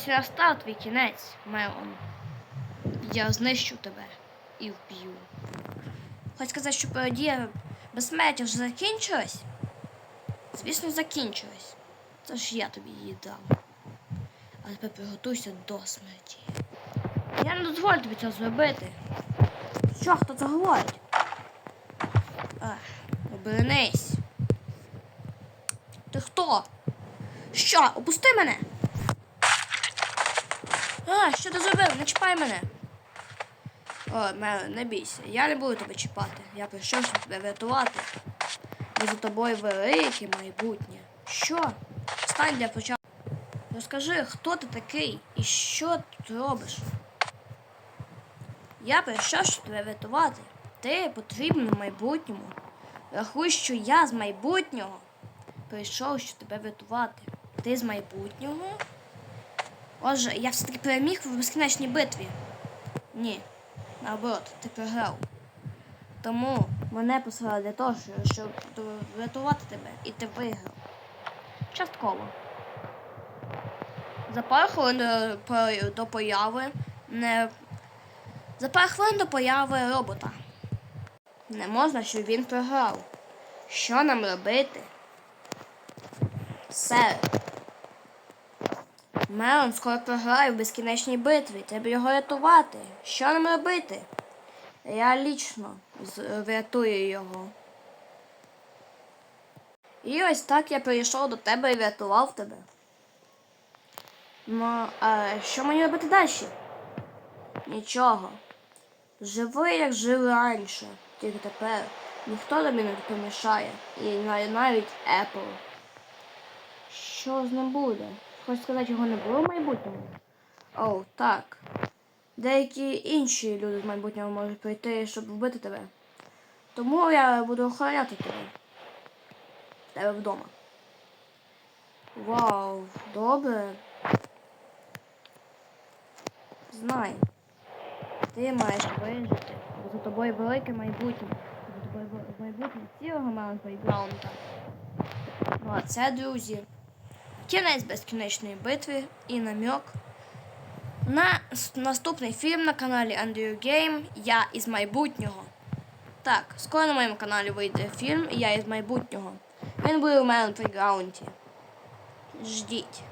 Ось настав твій кінець, Мелон. Я знищу тебе і вб'ю. Хоч сказати, що пародія безсмертя вже закінчилась? Звісно, закінчилась. Це ж я тобі її дав. А тепер приготуйся до смерті. Я не дозволю тобі це зробити. Що, хто це говорить? Ах, обернись. Ти хто? Що? Опусти мене. А, що ти зробив? Не чіпай мене. О, Меле, не бійся. Я не буду тебе чіпати. Я прийшов, щоб тебе врятувати. Бо за тобою велике майбутнє. Що? Встань для початку. Розкажи, хто ти такий і що ти робиш? Я прийшов, щоб тебе врятувати. Ти потрібен в майбутньому. Рахуй, що я з майбутнього прийшов, щоб тебе врятувати. Ти з майбутнього? Отже, я все-таки переміг в безкінечній битві. Ні, наоборот, ти програв. Тому мене послали для того, щоб врятувати тебе, і ти виграв. Частково. За пару хвилин до, появи не. За пару хвилин до появи робота. Не можна, щоб він програв. Що нам робити? Сер. Мелон скоро програє в безкінечній битві. Треба його рятувати. Що нам робити? Я лічно врятую його. І ось так я прийшов до тебе і врятував тебе. Ну, а що мені робити далі? Нічого. Живи, як жив раніше, тільки тепер ніхто тобі не помішає. І навіть Apple. Що з ним буде? Хочеш сказати, його не було в майбутньому? Оу, так. Деякі інші люди з майбутнього можуть прийти, щоб вбити тебе. Тому я буду охороняти тебе. Тебе вдома. Вау, добре. Знай. Ти маєш вижити. За тобою велике майбутнє. За тобою майбутнє цілого Маунт Плейграунда. Ну а це, друзі, кінець безкінечної битви і намек на наступний фільм на каналі Andrew Game Я із майбутнього. Так, скоро на моєму каналі вийде фільм Я із майбутнього. Він буде у мене на плейграунді. Ждіть.